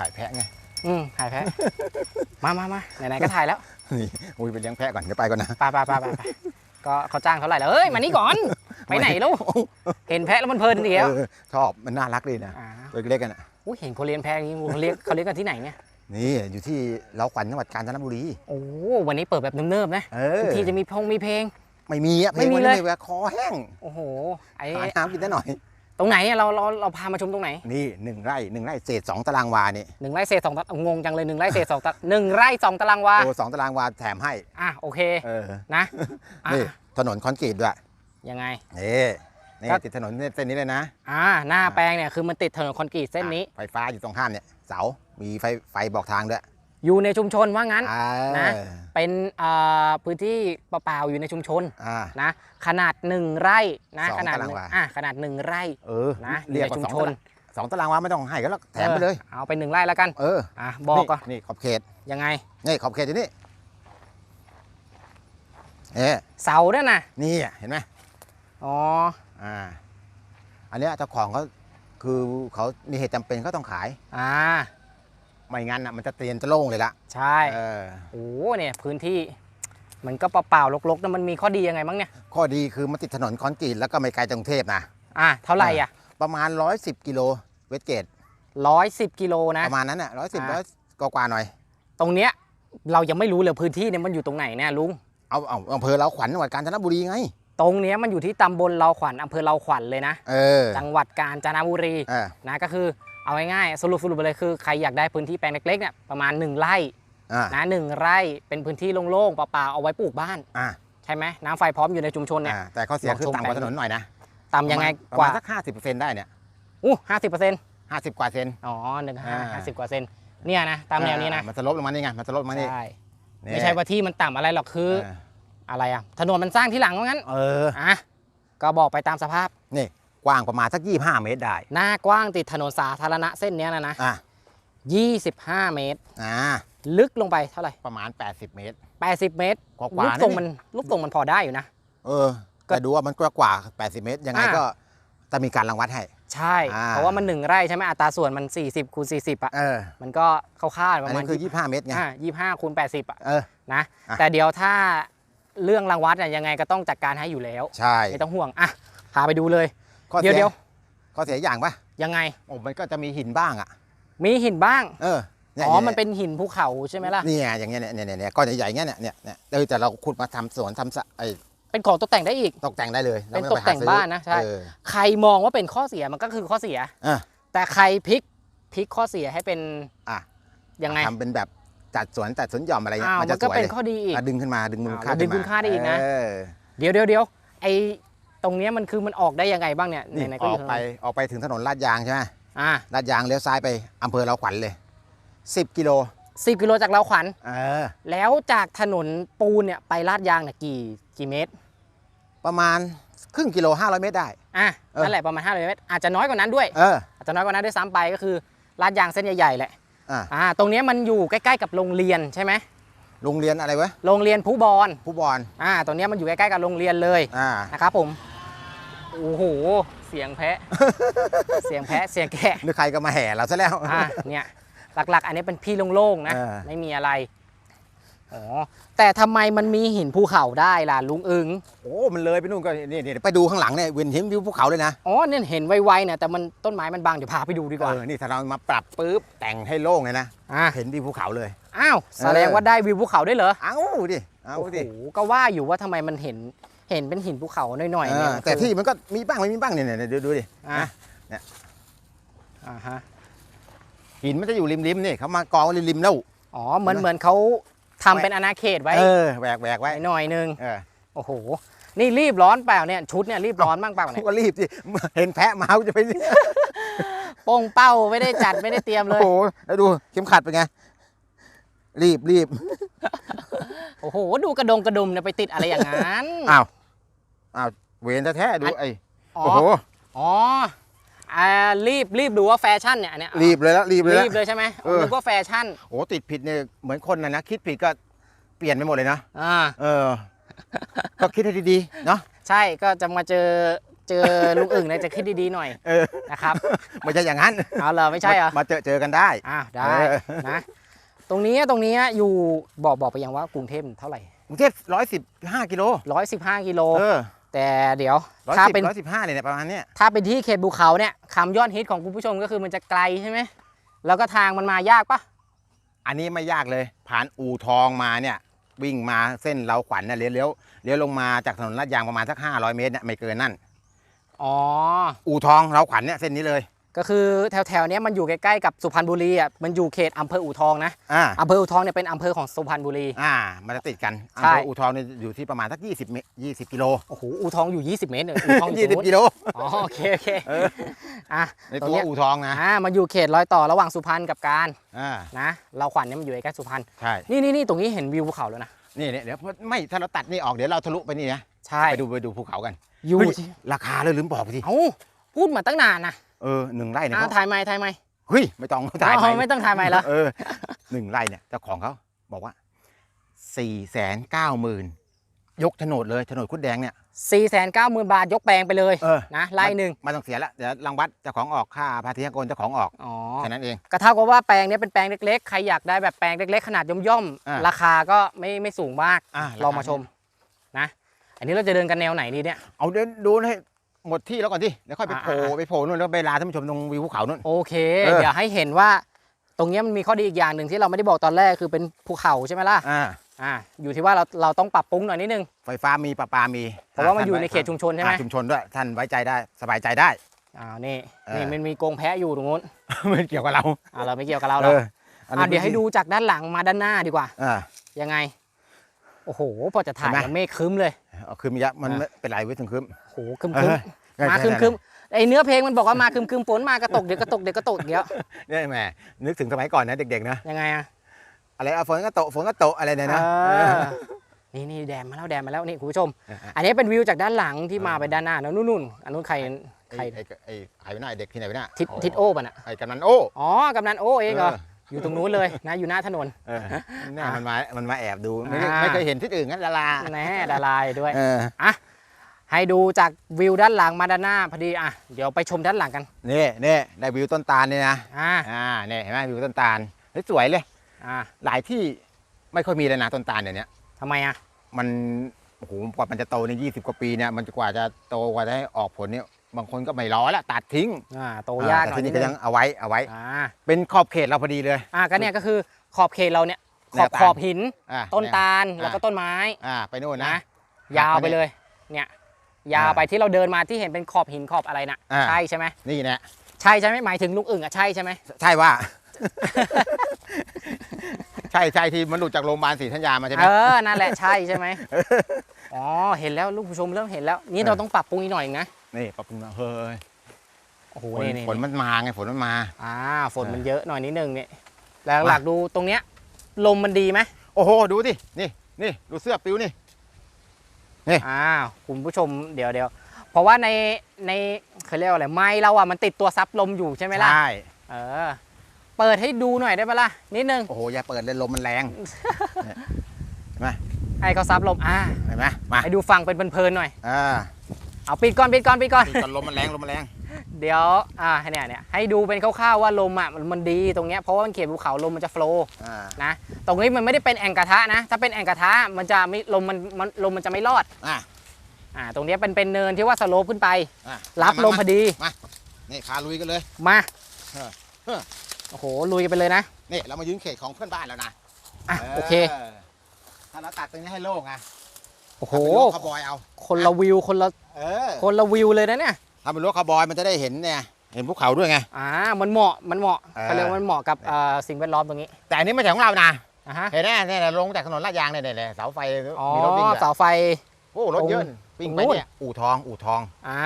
ถ่ายแพะไง อืมถ่ายแพะ มามามาไหนๆก็ถ่ายแล้ว นี่อุ้ยไปเลี้ยงแพะก่อนเดี๋ยวไปก่อนนะไปไปไปไปไปก็เขาจ้างเท่าไหร่แล้วเอ้ยมานี่ก่อนไปไหนลูกเห็นแพะแล้วมันเพลินดีแล้วเออชอบมันน่ารักดีนะอ่าตัวเล็กๆกันอะอุ้ยเห็นเขาเลี้ยงแพะอย่างนี้เขาเลี้ยงเขาเลี้ยงกันที่ไหนเนี่ยนี่อยู่ที่เราขวัญจังหวัดกาญจนบุรี โอ้วันนี้เปิดแบบเนิบๆนะเออ ทุกทีจะมีพงมีเพลง ไม่มีอะเพลไม่งมีวันเลนี้ยไม่แวะคอแห้งโอ้โหไอ้หาน้ำกินได้หน่อย ตรงไหนเนี่ยเราเราเราพามาชมตรงไหนนี่หนึ่งไร่หนึ่งไร่เศษสองตารางวานี่หนึ่งไร่เศษสองตางงจังเลยหนึ่งไร่เศษสองตาหนึ่งไร่สองตารางวาโอ้สองตารางวาแถมให้อะโอเคเออนะอะนี่ถนนคอนกรีตด้วยยังไงนี่นี่ครับติดถนนเส้นนี้เลยนะอ่าหน้าแปลงเนี่ยคือมันติดถนนคอนกรีตเส้นนี้อะไฟฟ้าอยู่ตรงข้ามเนี่ยเสา มีไฟไฟบอกทางด้วย อยู่ในชุมชนว่างั้นอ่านะเป็นอ่าพื้นที่เปล่าๆอยู่ในชุมชนอ่านะขนาดหนึ่งไร่นะสองขนาดตารางหนึ่งวาอะขนาดหนึ่งไร่เออนะเรียกอยู่ในว่าชุสมองชนตารางสองตารางวาไม่ต้องให้ก็แล้วแถมไปเลยออเอาไปหนึ่งไร่แล้วกัน เอออะบอกก่อนนี่นี่ขอบเขตยังไงนี่ขอบเขตอยู่นี่เอ๊ะเสาด้วยนะนี่อะเห็นไหมอ๋ออ่าอันเนี้ยเจ้าของเขาคือเขามีเหตุจำเป็นก็ต้องขายอ่า ไม่งั้นอะมันจะเตียนจะโล่งเลยละใช่เออโอ้เนี่ยพื้นที่มันก็เปล่าๆรกๆนะมันมีข้อดียังไงบ้างเนี่ย ข้อดีคือมันติดถนนคอนกรีตแล้วก็ไม่ไกลจากกรุงเทพนะอะเท่าไหร่อะ ประมาณ 110 กิโลเวสเกตร้อยสิบกิโลนะ ประมาณนั้นอะร้อยสิบร้อ่าอยกว่าๆหน่อย ตรงเนี้ยเรายังไม่รู้เลยพื้นที่เนี่ยมันอยู่ตรงไหนเนี่ยลุงเอาเอาอำเภอเราขวัญจังหวัดกาญจนบุรีไง ตรงเนี้ยมันอยู่ที่ตำบลเราขวัญอำเภอเราขวัญเลยนะ เออ จังหวัดกาญจนบุรีเออนะก็คือ เอาง่ายๆสรุปสรุปไปเลยคือใครอยากได้พื้นที่แปลงเล็กๆเนี่ยประมาณ 1 ไร่อ่านะหนึ่งไร่เป็นพื้นที่โล่งๆเปล่าๆเอาไว้ปลูกบ้าน อ่าใช่ไหมน้ำไฟพร้อมอยู่ในชุมชนเนี่ย อ่าแต่ข้อเสียคือลองชมต่ำกว่าแปลงถนนหน่อยนะต่ำยังไงประกมาว่าณสักห้าสิบเปอร์เซ็นต์ได้เนี่ยอู้ห้าสิบเปอร์เซ็นต์ห้าสิบกว่าเซน อ๋อหนึ่งห้าอ่า ห้าสิบกว่าเซนเนี่ยนะตามแนวนี้นะอ่ามันสลบลงมานี่ไงมันสลบลงมานี่ใช่นี่ไม่ใช่ว่าที่มันต่ำอะไรหรอกคือเอออะไรอะถนนมันสร้างที่หลังว่างั้นเออ อะก็บอกไปตามสภาพ นี่ กว้างประมาณสักยี่ห้าเมตรได้ หน้ากว้างติดถนนสาธารณะเส้นเนี้ยนะนะอะ25 เมตร อ่าลึกลงไปเท่าไหร่ ประมาณ 80 เมตร 80 เมตรกว่าลูกๆทรงนะมันลูกทรงมันพอได้อยู่นะ เออแต่ดูว่ามันกว่ากว่า 80 เมตร ยังไงอ่าก็จะมีการรังวัดให้ ใช่ อ่า เพราะว่ามันหนึ่งไร่ใช่ไหมอัตราส่วนมัน 40คูณ40 อะ เออมันก็เข้าค่าปอันระมาณนี้คือ 25 เมตรไงอ่า25คูณ80 อะเออ นะ อะ แต่เดี๋ยวถ้าเรื่องรางวัดเนี่ยยังไงก็ต้องจัดการให้อยู่แล้ว ใช่ ไม่ต้องห่วง อะ พาไปดูเลย ข้อเดี๋ยวเสีเดี๋ยวข้อเสียอย่างปะยังไง โอ้มันก็จะมีหินบ้างอะ มีหินบ้าง เออเนี่ยอ๋อยมันเป็นหินภูเขาใช่ไหมล่ะ เนี่ยอย่างเงี้ยเนี่ยเนี่ยเนี่ยก้อนใหญ่ๆเงี้ยเนี่ยเนี่ยเนี่ยเออแต่เราขุดมาทำสวนทำสระไอ้เป็นของตกแต่งได้อีก ตกแต่งได้เลยรเป็นไม่ตอกแต่งไปหซื้อบ้านนะใช่ เออใครมองว่าเป็นข้อเสียมันก็คือข้อเสีย อะแต่ใครพลิกพลิกข้อเสียให้เป็นอะยังไงทำเป็นแบบจัดสวนจัดสวนหย่อมอะไรเงี้อ้ายวมันมัจะนสก็วยเป็นเลยข้อดีอีก อะดึงขึ้นมาดึงมูลค่าอ่าดึงมูลค่าได้อีกนะ เออ เดี๋ยวเดี๋ยวเดี๋ยวไอ ตรงเนี้ยมันคือมันออกได้ยังไงบ้างเนี่ยนี่ไหนๆอก็ออยู่กไปออกไปถึงถนนลาดยางใช่ไหมอ่าลาดยางเลี้ยวซ้ายไปอำเภอเราขวัญเลย 10 กิโลสิบกิโลจากเราขวัญเออแล้วจากถนนปูนเนี่ยไปลาดยางเนี่ยกี่กี่เมตรประมาณครึ่งกิโล500 เมตรได้ อะเออ นั่นแหละประมาณ500เมตรอาจจะน้อยกว่านั้นด้วย เอออาจจะน้อยกว่านั้นด้วยซ้ำไปก็คือลาดยางเส้นใหญ่ๆแหละอะอ่าตรงเนี้ยมันอยู่ใกล้ๆกับโรงเรียนใช่ไหมโรงเรียนอะไรวะโรงเรียนผู้บอลผู้บอลอ่าตรงเนี้ยมันอยู่ใกล้ๆกับโรงเรียนเลยอ่านะครับผม โอ้โห เสียงแพะ เสียงแพะ เสียงแกะหรือใครก็มาแห่เราซะแล้วอะเนี่ย หลักๆ อันนี้เป็นที่โล่งๆนะเออไม่มีอะไร อ๋อ แต่ทำไมมันมีหินภูเขาได้ล่ะลุงอึงโอ้ มันเลยไปนู่นก็นี่นี่ไปดูข้างหลังเนี่ยเวียนเห็นวิวภูเขาเลยนะ อ๋อเนี่ยเห็นไวๆเนี่ยแต่มันต้นไม้มันบังเดี๋ยวพาไปดูดีกว่า เออ นี่ถ้าเรามาปรับปุ๊บแต่งให้โล่งเลยนะอะเห็นวิวภูเขาเลย อ้าว แสดงว่าได้วิวภูเขาด้วยเหรอ เอาดิ เอาโอ้โหดิก็ว่าอยู่ว่าทำไมมันเห็น เห็นเป็นหินภูเขาหน่อยๆเนี่ยเออแต่ที่มันก็มีบ้างไม่มีบ้างเนี่ยเนี่ยดูดูดิอะเนี่ยอ่าฮะหินมันจะอยู่ริมๆนี่เขามากองริมๆแล้วอ๋อเหมือนเหมือนเขาทำเป็นอาณาเขตไว้เออแหวกแหวกไว้หน่อยนึงเออโอ้โหนี่รีบร้อนเปล่าเนี่ยชุดเนี่ยรีบร้อนบ้างเปล่าเนี่ยก็รีบสิเห็นแพะมาจะไปนี่โป้งเป้าไม่ได้จัดไม่ได้เตรียมเลโอ้ยโหแล้วดูเข็มขัดเป็นไงรีบรีบโอ้โห ดูกระดงกระดุมเนี่ยไปติดอะไรอย่างนั้น อ้าว อ้าวเวนแท้ๆดูไอ้อ๋อโอ้โหอ๋ออ่ารีบรีบดูว่าแฟชั่นเนี่ยอันเนี้ยรีบเลยแล้วรีบเลยรีแล้วบเลยใช่ไหมเออนึกว่าแฟชั่นโอ้ติดผิดเนี่ยเหมือนคนนะนะคิดผิดก็เปลี่ยนไปหมดเลยนะอ่าเออ ก็คิดให้ดีๆเนาะใช่ก็จะมาเจอเจอลุงอึ่งเนี่ยจะคิดดีๆหน่อยเออนะครับไม่ใช่อย่างนั้นเอาเลยไม่ใช่เหรอมามาเจอเจอกันได้อ่าได้เออนะตรงนี้ตรงนี้อยู่บอกบอกไปยังว่ากรุงเทพเท่าไหร่กรุงเทพร้อยสิบห้ากิโล115กิโลเออ แต่เดี๋ยวร้อยถ้าสิบเป็นร้อยสิบห้าเนี่ยประมาณเนี้ยถ้าเป็นที่เขตภูเขาเนี่ยคำยอดฮิตของคุณผู้ชมก็คือมันจะไกลใช่ไหมแล้วก็ทางมันมายากปะอันนี้ไม่ยากเลย ผ่านอู่ทองมาเนี่ย วิ่งมาเส้นเราขวัญเนี่ยเลี้ยวเลี้ยวเลี้ยวลงมาจากถนนลาดยางประมาณสัก500เมตรเนี่ยไม่เกินนั่น อ๋อ อู่ทองเราขวัญเนี่ยเส้นนี้เลย ก็คือแถวแถวๆเนี้ยมันอยู่ใกล้ๆกับสุพรรณบุรีอะมันอยู่เขตอำเภออู่ทองนะอ่าอำเภออู่ทองเนี่ยเป็นอำเภอของสุพรรณบุรีอ่ามันจะติดกันใช่อำเภออู่ทองเนี่ยอยู่ที่ประมาณสัก20เมตร20กิโลโอ้โหอู่ทองอยู่ 20 เมตรเนี่ยอู่ทองอยู่ตรงนู้น20กิโลอ๋อโอเคโอเคเอออะในตรงตัวเนี้ยอู่ทองนะอ่ามันอยู่เขตรอยต่อระหว่างสุพรรณกับการอ่านะเราขวัญเนี่ยมันอยู่ใกล้ๆสุพรรณใช่นี่นี่นี่ตรงนี้เห็นวิวภูเขาแล้วนะนี่เนี่ยเดี๋ยวไม่ถ้าเราตัดนี่ออกเดี๋ยวเราทะลุไปนี่นะใช่ไปดูไปดูภูเขากันอยู่เฮ้ยราคาเลยลืมบอกไปทีเอ้า พูดมาตั้งนานนะเออหนึ่งไร่เนี่ยอ่าเขาถ่ายไม่ถ่ายไม่เฮ้ยไม่ต้องถ่ายอ๋อใหม่ไม่ต้องถ่ายไม่แล้วเออหนึ่งไร่เนี่ยเจ้าของเขาบอกว่าสี่แสนเก้าหมื่นยกโฉนดเลยโฉนดคุดแดงเนี่ย4 9 0 0 0 0บาทยกแปลงไปเลยเออนะไร่หนึ่งไมาต้องเสียละเดี๋ยวรังวัดเจ้าของออกค่าภาษีอากรเจ้าของออกอ๋อแค่นั้นเองก็เท่ากับว่าแปลงเนี้ยเป็นแปลงเล็กๆใครอยากได้แบบแปลงเล็กๆขนาดย่อมอ่าๆราคาก็ไม่ไม่สูงมากอะลองมาชมนะ อันนี้เราจะเดินกันแนวไหนดีเนี่ยเอาเดินดูให้ หมดที่แล้วก่อนที่เดี๋ยวค่อยไปโผล่อ่าอ่าไปโผล่นู่นแล้วไปลาท่านผู้ชมตรงวิวภูเขานู่น โอเคเออเดี๋ยวให้เห็นว่า ตรงเนี้ยมันมีข้อดีอีกอย่างหนึ่งที่เราไม่ได้บอกตอนแรกคือเป็นภูเขาใช่ไหมล่ะอ่าอ่าอยู่ที่ว่าเราเราต้องปรับปรุงหน่อยนิดนึงไฟฟ้ามีประปามีเพราะว่ามันท่อยู่ในเขตชุมชนใช่ไหมอ่าชุมชนด้วยท่านไว้ใจได้สบายใจได้อ่านี่เออนี่มันมีกรงแพะอยู่ตรงนู้นไม่เกี่ยวกับเราอ่าเราไม่เกี่ยวกับเราหรเออกออันอ่านี้เดี๋ยวให้ดูจากด้านหลังมาด้านหน้าดีกว่าอ่ายังไงโอ้โหพอจะถ่ายเห็นไหมแล้วเมฆครึ้มเลย เอาคืนมียะมันอะไม่เป็นไรไว้ถึงคืนโอ้โหครึมเอครึมอมาครึมครึมไอเนื้อเพลงมันบอกว่ามาครึมครึมฝนมากระตกเดี๋ยวกระตกเดี๋ยวกระตกเดี๋ยวเนี่ยแหมนึกถึงสมัยก่อนนะเด็กๆนะยังไงอะอะไรเอาฝนก็ตกฝนก็ตกอะไรเนี่ยนะ เออนี่นี่แดมมาแล้วแดมมาแล้วนี่คุณผู้ชมเออเอออันนี้เป็นวิวจากด้านหลังที่เออมาไปด้านหน้านะนู่นนู่นอันนู้นใครใครไอ้ไอ้ไอ้ใครไปหน้าไอ้เด็กที่ไหนไปหน้าทิศทิศโอ้ป่ะน่ะไอ้กำนันโอ้ อ๋อกำนันโอ้เองเหรออ ยู่ตรงนู้นเลยนะอยู่หน้าถนนเออหน้ามันมา มันมาแอบดูไม่ได้อ่าไม่เคยเห็นที่อื่นงั้นละลาแน่ดาลายด้วยเออให้ดูจากวิวด้านหลังมาด้านหน้าพอดีอะเดี๋ยวไปชมด้านหลังกันนี่นี่ได้วิวต้นตาลเนี่ยนะอ่าอ่าเนี่ยเห็นไหมวิวต้นตาลเฮ้ยสวยเลยอ่าหลายที่ไม่ค่อยมีเลยนะต้นตาลเดี๋ยวนี้ทำไมอะมันโอ้โหกว่ามันจะโตในยี่สิบกว่าปีเนี่ยมันจะกว่าจะโตกว่าจะให้ออกผลเนี่ย บางคนก็ไม่รอแล้วตัดทิ้งอ่าโตยากหแต่น่อยที่นินี่ดก็นึยังงเอาไว้เอาไว้ อ่าเป็นขอบเขตเราพอดีเลย อ่าก็เนี่ยก็คือขอบเขตเราเนี่ยขอบแนวตาลขอบหิน อ่าต้นตาลอ่าแล้วก็ต้นไม้ อ่าไปโน่นนะ นะ ยาวไปไปเนี่ยเลยเนี่ยยาวอ่าไปที่เราเดินมาที่เห็นเป็นขอบหินขอบอะไรน่ะอ่า ใช่ใช่ไหมนี่แหละใช่ใช่ไหมหมายถึงลุงอึ่งอะใช่ใช่ไหมใช่ว่า ใช่ใช่ที่มันหลุดจากโรงพยาบาลศรีธัญญามาใช่ไหมเออนั่นแหละใช่ใช่ไหม อ๋อเห็นแล้วลูกผู้ชมเริ่มเห็นแล้ว นี่เออเราต้องปรับปรุงอีกหน่อยนะนี่ปรับปรุงนะเฮ้ยโอ้โหฝนนี่นี่ฝนมันมาไงฝนมันมาอ่าฝนเออมันเยอะหน่อยนิดนึงเนี่ยแล้วหลักมาดูตรงเนี้ย ลมมันดีไหมโอ้โหดูดินี่นี่ดูเสื้อปิวนี่อ่าคุณผู้ชมเดี๋ยวเดี๋ยวเพราะว่าในในเขาเรียกว่าอะไรไม้เราอะมันติดตัวซับลมอยู่ใช่ไหมล่ะใช่เออ เปิดให้ดูหน่อยได้ปะล่ะนิดนึงโอ้โหอย่าเปิดเลยลมมันแรง ให้เขาซับลมอ่าเห็นไหมมาให้ดูฟังเป็นเพลินๆหน่อย อ่าเอาปิดก่อนปิดก่อนปิดก่อนดูก่อนลมมันแรงลมมันแรง เดี๋ยวอ่าเนี่ยเนี่ยให้ดูเป็นคร่าวๆว่าลมอะมันมันดีตรงเนี้ยเพราะว่ามันเขียนภูเขาลมมันจะโฟล์อ่านะตรงนี้มันไม่ได้เป็นแอ่งกระทะนะ ถ้าเป็นแอ่งกระทะมันจะไม่ลมมันมันลมมันจะไม่รอดอ่าอ่าตรงเนี้ยเป็นเป็นเนินที่ว่าสโลปขึ้นไป อ่ารับลมพอดีนี่ขาลุยกันเลยมาเออเออโอ้โหลุยกันไปเลยนะนี่เรามายืนเขตของเพื่อนบ้านแล้วนะอะโอเค ถ้าเราตัดตรงนี้ให้โล่งไงโอ้โหถ้าเป็นรั้วคาวบอยเอา คนละวิวคนละเออคนละวิวเลยนะเนี่ย ถ้าเป็นรั้วคาวบอยมันจะได้เห็นเนี่ย เห็นภูเขาด้วยไง อ่า มันเหมาะ มันเหมาะเออ เขาเรียกว่ามันเหมาะกับอ่าสิ่งแวดล้อมตรงนี้แต่อันนี้ไม่ใช่ของเรานะอะฮะ เห็นไหมเนี่ยลงจากถนนลาดยางเนี่ยเนี่ยเสาไฟอ๋อ มีรถวิ่งด้วยเสาไฟ โอ้รถเยอะวิ่งไปตรงนู้นเนี่ยอู่ทองอู่ทอง อ่า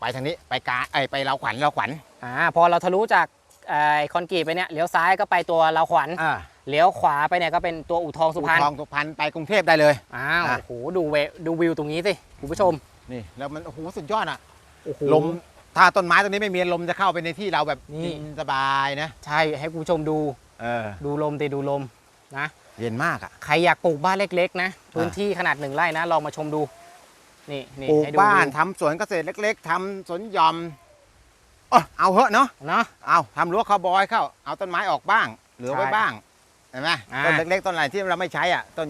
ไปทางนี้ไปกาไอยไปเราขวัญเราขวัญอ่า พอเราทะลุจากไอ้คอนกรีตไปเนี่ย เลี้ยวซ้ายก็ไปตัวเราวขวัญ อ่า เลี้ยวขวาไปเนี่ยก็เป็นตัวอู่ทองสุพรรณอู่ทองสุพรรณไปกรุงเทพได้เลยอ้าวอะโอ้โหดูเวดูวิวตรงนี้สิคุณผู้ชมนี่แล้วมันโอ้โหสุดยอดอะโอ้โหลมถ้าต้นไม้ตรงนี้ไม่มีลมจะเข้าไปในที่เราแบบนี่เย็นสบายนะ ใช่ให้คุณผู้ชมดูเออดูลมติดูลมนะเย็นมากอะใครอยากปลูกบ้านเล็ก ๆ นะพื้นที่ขนาดหนึ่งไร่นะลองมาชมดูนี่นี่ปลูกให้ดูบ้านวิวทำสวนเกษตรเล็ก ๆทำสวนหย่อมเออเอาเหอะเนาะเนาะเอาทำรั้วคาวบอยเข้า เอาต้นไม้ออกบ้าง เหลือไว้ใช่บ้างเห็นไหมอ่า ต้นเล็กๆต้นอะไรที่เราไม่ใช้อะต้น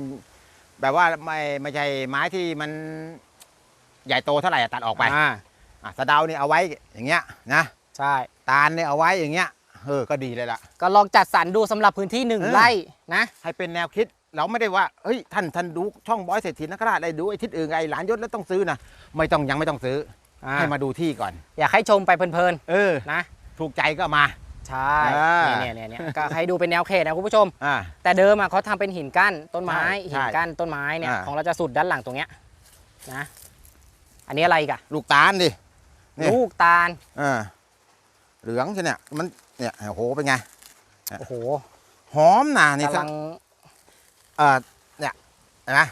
แบบว่าไม่ไม่ใช่ไม้ที่มันใหญ่โตเท่าไหร่อะตัดออกไปอ่าอะสะเดาเนี่ยเอาไว้อย่างเงี้ยนะใช่ ตาลเนี่ยเอาไว้อย่างเงี้ยเออก็ดีเลยล่ะ ก็ลองจัดสรรดูสำหรับพื้นที่หนึ่งเออ ไร่นะ ให้เป็นแนวคิดเราไม่ได้ว่าเฮ้ยท่านท่านดูช่องบอยเศรษฐีนักราชได้ดูไอ้ทิศอื่นไอ้หลานยศแล้วต้องซื้อนะไม่ต้องยังไม่ต้องซื้ออ่าให้มาดูที่ก่อน อยากให้ชมไปเพลินเออ ๆนะ ถูกใจก็มา ใช่อ่า เนี่ยเนี่ยเนี่ยก็ให้ดูเป็นแนวเขตนะคุณผู้ชม อ่า แต่เดิมอะเขาทำเป็นหินกั้นต้นไม้ใช่หินกั้นต้นไม้เนี่ยอ่า ของเราจะสุดด้านหลังตรงเนี้ยนะอันนี้อะไรอีกอะลูกตาลดิ นี่ ลูกตาลอ่าเหลืองใช่เนี่ยมันเนี่ยโอ้โหเป็นไง โอ้โหหอมนะนี่กำลังเออเนี่ยเห็นไหม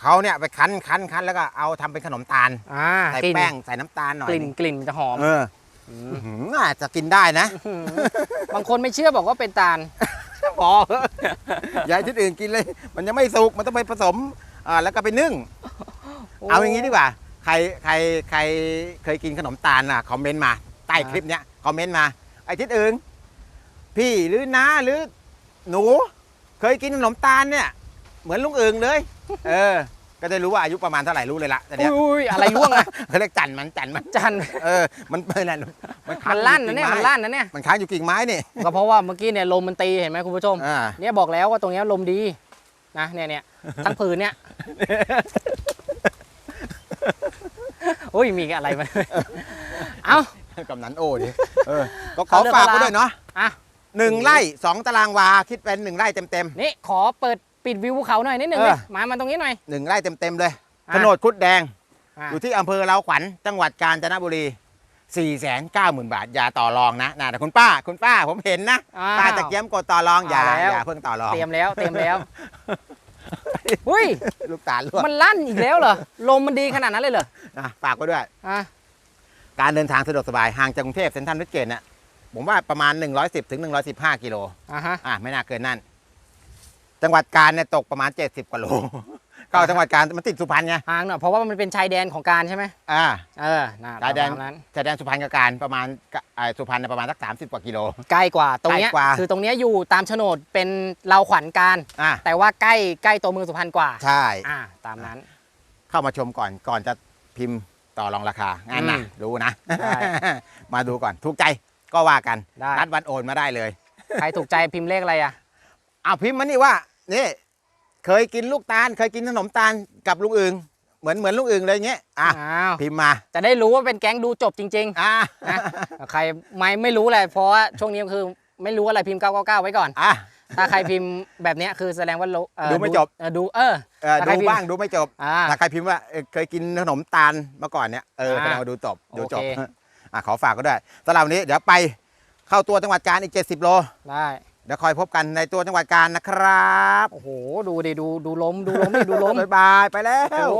เขาเนี่ยไปคั้นคั้นคั้นแล้วก็เอาทำเป็นขนมตาลอ่าใส่กลิ่นแป้งใส่น้ำตาลหน่อยกลิ่นกลิ่นมันจะหอมเออม อื้อหืออาจจะกินได้นะอื้อหือบางคนไม่เชื่อบอกว่าเป็นตาลพอเถอะอย่าให้ที่อื่นกินเลย มันยังไม่สุก มันต้องไปผสมอ่าแล้วก็ไปนึ่ง เอาอย่างนี้ดีกว่า ใครใครใครเคยกินขนมตาลอะคอมเมนต์มา ใต้คลิปเนี้ยคอมเมนต์มา ไอ้ทิศอื่นพี่หรือน้าหรือหนู เคยกินขนมตาลเนี่ย เหมือนลุงเอิงเลย เออ ก็ได้รู้ว่าอายุประมาณเท่าไหร่รู้เลยละแต่เนี้ยอุ้ยอะไรร่วงอะเขาเรียกจันมันจันมันจันเออมันเป็นอะไรมันค้ามังนลั่นอยู่นะเนี่ยกิ่งมันไลั่นนะเนี่ยมันค้างอยู่กิ่งไม้นี่ก็เพราะว่าเมื่อกี้เนี่ยลมมันตีเห็นไหมคุณผู้ชมอ่าเนี่ยบอกแล้วว่าตรงเนี้ยลมดีนะเนี่ยเนี่ยทั้งผืนเนี่ยโอ้ยมีอะไรมันเอ้ากำนันโอ้ดิเออก็ขอเขาเลือกฝากเวลาไว้ด้วยเนาะอะหนึ่งไร่สองตารางวาคิดเป็นหนึ่งไร่เต็มเต็มนี่ขอเปิด ปิดวิวภูเขาหน่อยนิดหนึ่งเออเลยมามาตรงนี้หน่อยๆหนึ่งไร่เต็มเต็มๆเลยอะ โฉนดคุดแดง อะอยู่ที่อำเภอเราขวัญจังหวัดกาญจนบุรี4ี่แสนเก้าหมื่นบาท อย่าต่อรองนะนะแต่คุณป้า คุณป้าผมเห็นนะ อ้าว ป้าตะเกียมกดต่อรองอย่าเอาแล้ว อย่าเพิ่งต่อรอง เตรียมแล้วเตรียมแล้วอุ้ย ลูกตาลลวกมันลั่นอีกแล้วเหรอ ลมมันดีขนาดนั้นเลยเหรอนะฝากไว้ด้วย อะการเดินทางสะดวกสบาย ห่างจากกรุงเทพเซ็นทรัลเวสเกตเนี่ยผมว่าประมาณ 110ถึง115 กิโลอะฮะ อะไม่น่าเกินนั่น จังหวัดกาญเนี่ยตกประมาณ 70กว่าโลก็จังหวัดกาญมันติดสุพรรณไงห่างหน่อยเพราะว่ามันเป็นชายแดนของการใช่ไหมอ่าเออน่าชายแดนประมณนั้นชายแดนสุพรรณกับการประมาณกะอ่าสุพรรณเนี่ยประมาณสัก30กว่ากิโล ใกล้กว่าตรงเนี้ยใกล้กว่าคือตรงเนี้ยอยู่ตามโฉนดเป็นเราขวัญการ อะ แต่ว่าใกล้ใกล้ตัวเมืองสุพรรณกว่าใช่ อ่าตามนั้น เข้ามาชมก่อนก่อนจะพิมพ์ต่อรองราคางานนะอืมรู้นะ ได้ มาดูก่อนถูกใจก็ว่ากันได้ นัดวันโอนมาได้เลย ใครถูกใจพิมพ์เลขอะไรอะเอาพิมพ์มานี่ว่า นี่เคยกินลูกตาล เคยกินขนมตาลกับลุงอึงเหมือนเหมือนลุงอึงเลยเงี้ยอะอ้าวพิมพ์มาจะได้รู้ว่าเป็นแก๊งดูจบจริงอะๆนะใครไม่ไม่รู้อะไรเพราะว่าช่วงนี้คือไม่รู้อะไรพิมพ์ 999 ไว้ก่อน อะ ถ้าใครพิมพ์แบบเนี้ยคือแสดงว่ารู้เอ่อดูไม่จบ เออดูเออ เออถ้าใครดูพิมพ์ บ้างดูไม่จบอ่า ถ้าใครพิมพ์ว่าเออเคยกินขนมตาลมาก่อนเนี่ยเอออ่าแสดงว่าดูจบดูจบโอเค อะขอฝากก็ด้วยสำหรับวันนี้เดี๋ยวไปเข้าตัวจังหวัดกาญอีก 70 โล ได้ เดี๋ยวคอยพบกันในตัวจังหวัดกาญนะครับ โอ้โห ดูดิ ดู ดูล้ม ดูล้มดิดูล้ม บ๊ายบาย ไปแล้ว โอ้โห